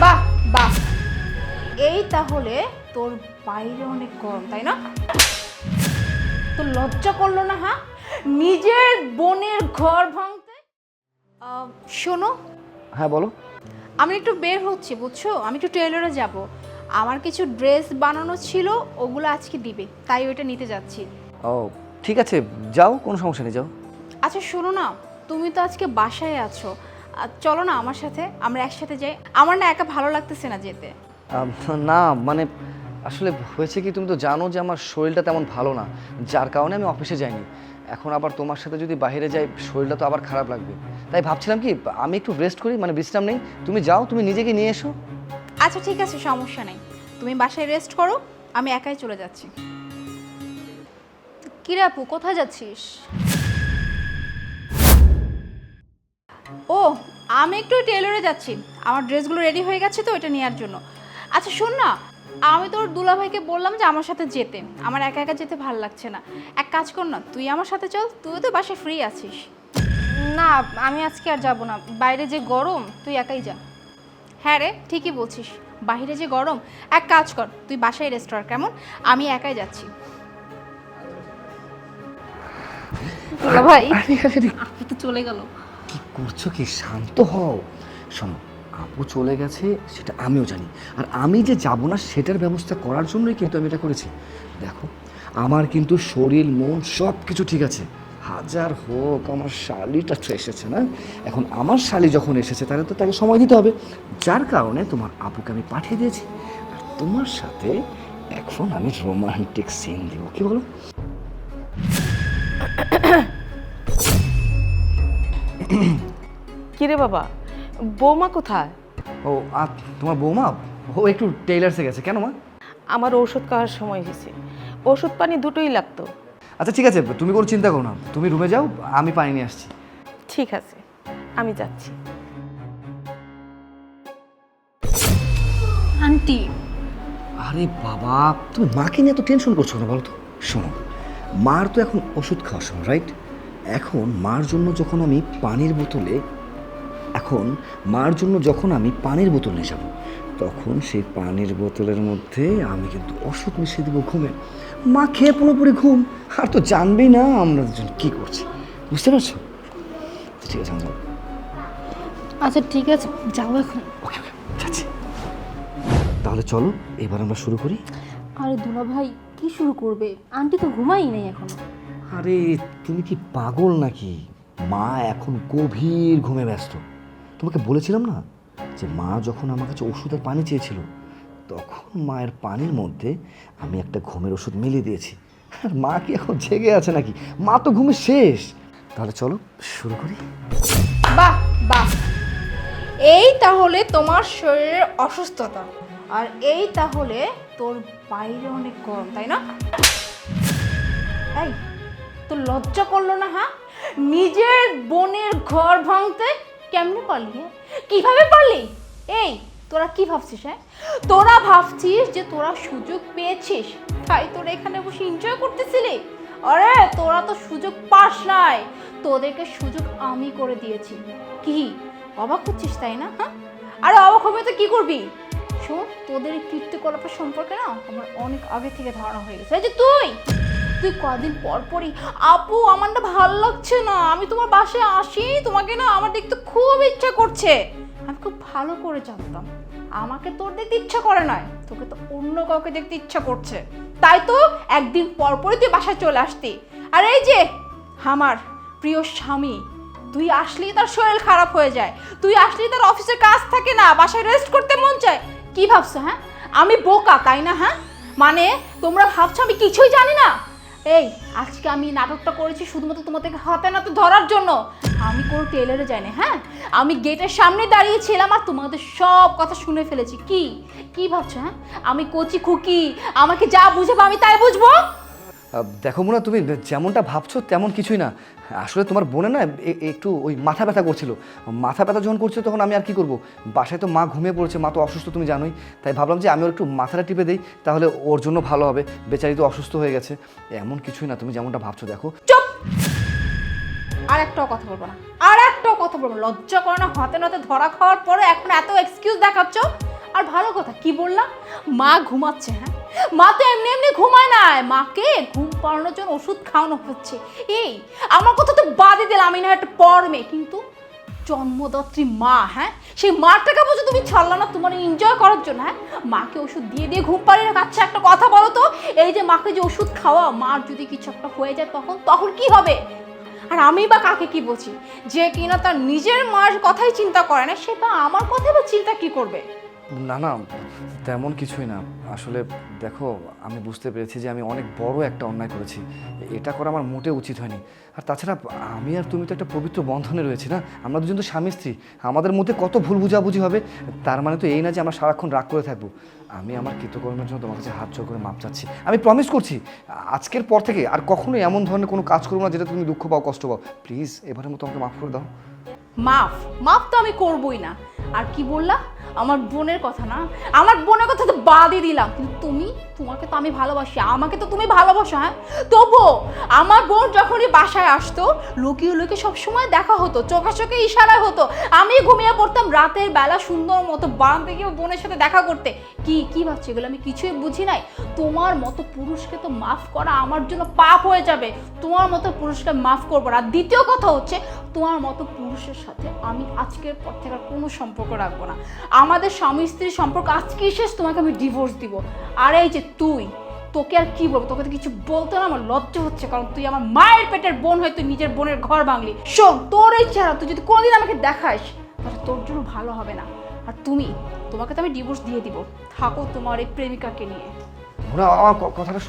বাহ বাহ। এই তাহলে তোর বাইরে অনেক গরম তাই না? তোর লজ্জা করল না হ্যাঁ? নিজের বোনের ঘর ভাঙতে। আহ, শোনো। হ্যাঁ বলো। আমি একটু বের হচ্ছি বুঝছ? আমি একটু টেলরে যাব। আমার কিছু ড্রেস বানানো ছিল ওগুলো আজকে দিবে তাই ওইটা নিতে যাচ্ছি। ও ঠিক আছে যাও কোনো সমস্যা নেই যাও। আচ্ছা শোনো না তুমি তো আজকে বাসায় আছো। চলো না আমার সাথে আমরা একসাথে যাই। আমার না একা ভালো লাগতেছে না যেতে। না মানে আসলে হয়েছে কি তুমি তো জানো যে আমার শরীরটা তেমন ভালো না যার কারণে আমি অফিসে যাইনি। এখন আবার তোমার সাথে যদি বাইরে যাই শরীরটা তো আবার খারাপ লাগবে। তাই ভাবছিলাম কি আমি একটু রেস্ট করি মানে বিশ্রাম নেই। তুমি যাও তুমি নিজেকে নিয়ে এসো। আচ্ছা ঠিক আছে সমস্যা নেই। তুমি বাসায় রেস্ট করো আমি একাই চলে যাচ্ছি। কিরে আপু কোথায় যাচ্ছিস? ও আমি একটু টেলরে যাচ্ছি। আমার ড্রেসগুলো রেডি হয়ে গেছে তো ওইটা নেওয়ার জন্য। আচ্ছা শোন না আমি তোর দুলাভাইকে বললাম যে আমার সাথে যেতে। আমার একা একা যেতে ভালো লাগছে না। এক কাজ কর না তুই আমার সাথে চল তুই তো বাসায় ফ্রি আছিস। না আমি আজকে আর যাব না। বাইরে যে গরম তুই একাই যা। হ্যাঁ রে ঠিকই বলছিস। বাইরে যে গরম এক কাজ কর তুই বাসায় রেস্ট কর কেমন? আমি একাই যাচ্ছি। দুলা ভাই তো চলে গেল। করছ কি? শান্ত হও। শোনো, আপু চলে গেছে, সেটা আমিও জানি। আর আমি যে যাব না, সেটার ব্যবস্থা করার জন্যই কিন্তু আমি এটা করেছি। দেখো, আমার কিন্তু শরীর, মন সব কিছু ঠিক আছে। হাজার হোক, আমার শালিটা তো এসেছে, না? এখন আমার শালি যখন এসেছে, তাহলে তো তাকে সময় দিতে হবে। যার কারণে তোমার আপুকে আমি পাঠিয়ে দিয়েছি। আর তোমার সাথে এখন আমি রোমান্টিক সিন দেবো। কী বলো? কিরে বাবা? বৌমা কোথায়? ও আর তোমার বৌমা? ও একটু টেইলার্সে গেছে। কেন মা? আমার ঔষধ খাওয়ার সময় হয়েছে। ওষুধ পানি দুটোই লাগতো। আচ্ছা ঠিক আছে তুমি কোনো চিন্তা করো না। তুমি রুমে যাও আমি পানি নিয়ে আসছি। ঠিক আছে আমি যাচ্ছি। আন্টি। আরে বাবা তুমি মাকে নিয়ে এত টেনশন করছ না বলো তো? শোনো মার তো এখন ওষুধ খাওয়ার সময় রাইট এখন মার জন্য যখন আমি পানির বোতলে এখন মার জন্য যখন আমি পানির বোতল নিয়ে যাব তখন সেই পানির বোতলের মধ্যে আমি কিন্তু ওষুধ মিশিয়ে দেবো ঘুমে। মা খেয়ে পুরোপুরি ঘুম আর তো জানবেই না আমরা দুজন কী করছি। বুঝতে পারছ? ঠিক আছে আমি যাব। আচ্ছা ঠিক আছে যাও এখন। ওকে ওকে যাচ্ছি। তাহলে চলো এবার আমরা শুরু করি। আরে দুলা ভাই কি শুরু করবে? আন্টি তো ঘুমাই নাই এখন। আরে তুমি কি পাগল নাকি? মা এখন গভীর ঘুমে ব্যস্ত। তোমাকে বলেছিলাম না যে মা যখন আমার কাছে ওষুধের পানি চেয়েছিল, তখন মায়ের পানির মধ্যে আমি একটা ঘুমের ওষুধ মিলিয়ে দিয়েছি। আর মা কি এখন জেগে আছে নাকি? মা তো ঘুমে শেষ। তাহলে চলো, শুরু করি। বাহ বাহ। এই তাহলে তোমার শরীরের অসুস্থতা। আর এই তাহলে তোর বাইরে অনেক গরম, তাই না? এই, তোর লজ্জা করল না হ্যাঁ? নিজের বোনের ঘর ভাঙতে কেমনে পারলি হ্যাঁ? কীভাবে পারলি? এই, তোরা কি ভাবছিস হ্যাঁ? তোরা ভাবছিস যে তোরা সুযোগ পেয়েছিস, তাই তোরা এখানে বসে এনজয় করতেছিলি? আরে, তোরা তো সুযোগ পাস নাই। তোদেরকে সুযোগ আমি করে দিয়েছি। কি? অবাক হচ্ছিস তাই না হ্যাঁ? আরে, অবাক হবে তো কি করবি? শোন, তোদের এই সম্পর্কে না আমার অনেক আগে থেকে ধারণা হয়ে গেছে। যে তুই! তুই কদিন পর পরই, আপু, আমার না ভালো লাগছে না। আমি তোমার বাসায় আসি, তোমাকে না আমার দেখতে খুব ইচ্ছা করছে। আমি খুব ভালো করে জানতাম। আমাকে তোর দেখতে ইচ্ছা করে নয়, তোকে তো অন্য কাউকে দেখতে ইচ্ছা করছে। তাই তো একদিন পর পরই তুই বাসায় চলে আসতি। আর এই যে, আমার প্রিয় স্বামী, তুই আসলেই তার শরীর খারাপ হয়ে যায়। তুই আসলেই তার অফিসের কাজ থাকে না, বাসায় রেস্ট করতে মন চায়। কি ভাবছ হ্যাঁ? আমি বোকা, তাই না হ্যাঁ? মানে তোমরা ভাবছ আমি কিছুই জানি না? এই, আজকে আমি নাটকটা করেছি শুধুমাত্র তোমাদেরকে হাতে তো ধরার জন্য। আমি কোনো টেলারে যাই না হ্যাঁ? আমি গেটের সামনে দাঁড়িয়েছিলাম আর তোমাদের সব কথা শুনে ফেলেছি। কি? কি ভাবছ হ্যাঁ? আমি কচি খুকি, আমাকে যা বুঝাবো আমি তাই বুঝব? দেখো মোনা, তুমি যেমনটা ভাবছ তেমন কিছুই না। আসলে তোমার বোনে না একটু ওই মাথা ব্যথা করছিল। মাথা ব্যথা যখন করছে তখন আমি আর কি করব? বাসায় তো মা ঘুমিয়ে পড়েছে, মা তো অসুস্থ, তুমি জানোই। তাই ভাবলাম যে আমি ওর একটু মাথাটা টিপে দিই, তাহলে ওর জন্য ভালো হবে। বেচারি তো অসুস্থ হয়ে গেছে। এমন কিছুই না, তুমি যেমনটা ভাবছ, দেখো। চুপ! আর একটাও কথা বলব না। আর একটাও কথা বলব লজ্জা করে না, হাতে নাতে ধরা খাওয়ার পরে এখন এত এক্সকিউজ দেখাচ্ছ। আর ভালো কথা, কি বললাম? মা ঘুমাচ্ছে হ্যাঁ? মা তো এমনি এমনি ঘুমায় না। মাকে ঘুম পাড়ানোর জন্য ওষুধ খাওয়ানো হচ্ছে। এই, আমার কথা তো বাদই দিলাম আমি না একটা পর মেয়ে। কিন্তু জন্মদাত্রী মা হ্যাঁ? সেই মাটাকে বলছো তুমি ছাড়লা না তোমার এনজয় করার জন্য হ্যাঁ? মাকে ওষুধ দিয়ে দিয়ে ঘুম পাড়িয়ে রাখা। আচ্ছা একটা কথা বলো তো, এই যে মাকে যে ওষুধ খাওয়া, মার যদি কিছু একটা হয়ে যায় তখন তখন কি হবে? আর আমি বা কাকে কি বলছি? যে কিনা তার নিজের মার কথাই চিন্তা করে না, সে বা আমার কথাই বা চিন্তা কি করবে? না না, তেমন কিছুই না। আসলে দেখো, আমি বুঝতে পেরেছি যে আমি অনেক বড় একটা অন্যায় করেছি। এটা করা আমার মোটেও উচিত হয়নি। আর তাছাড়া আমি আর তুমি তো একটা পবিত্র বন্ধনে রয়েছি না? আমরা দুজন তো স্বামী, স্ত্রী। আমাদের মধ্যে কত ভুল বুঝাবুঝি হবে, তার মানে তো এই না যে আমরা সারাক্ষণ রাগ করে থাকব। আমি আমার কৃতকর্মের জন্য তোমার কাছে হাত করে মাপ চাচ্ছি। আমি প্রমিস করছি, আজকের পর থেকে আর কখনোই এমন ধরনের কোনো কাজ করব না যেটা তুমি দুঃখ পাও, কষ্ট পাও। প্লিজ এবারের মতো আমাকে মাফ করে দাও। মাফ মাফ তো আমি করবই না। আর কি বললা? আমার বোনের কথা না, আমার বোনের কথা তো বাদই দিলাম। কিন্তু তুমি, তোমাকে তো আমি ভালোবাসি, আমাকে তো তুমি ভালোবাসো হ্যাঁ? তবুও আমার বোন যখনই বাসায় আসতো, লুকিয়ে লুকিয়ে সবসময় দেখা হতো, চোখে চোখে ইশারায় হতো। আমি ঘুমিয়ে পড়তাম রাতের বেলা সুন্দর মতো বারান্দা গিয়ে বোনের সাথে দেখা করতে। কি কি ভাবছি এগুলো? আমি কিছুই বুঝি নাই। তোমার মতো পুরুষকে তো মাফ করা আমার জন্য পাপ হয়ে যাবে। তোমার মতো পুরুষকে মাফ করব না। দ্বিতীয় কথা হচ্ছে, তোমার মতো পুরুষের সাথে আমি আজকের পর থেকে কোনো সম্পর্ক রাখব না। আমাদের স্বামী স্ত্রীর সম্পর্ক আজকেই শেষ তোমাকে আমি ডিভোর্স দিব। আর এই যে তুই, তোকে আর কি বলব? তোকে তো কিছু বলতে না, আমার লজ্জা হচ্ছে, কারণ তুই আমার মায়ের পেটের বোন হয়ে তুই নিজের বোনের ঘর ভাঙলি। শোন, তোর এই চেহারা তুই যদি কোনোদিন আমাকে দেখাস, তাহলে তোর জন্য ভালো হবে না। আর তুমি, তোমাকে তো আমি ডিভোর্স দিয়ে দিব। থাকো তোমার এই প্রেমিকাকে নিয়ে। কথাটা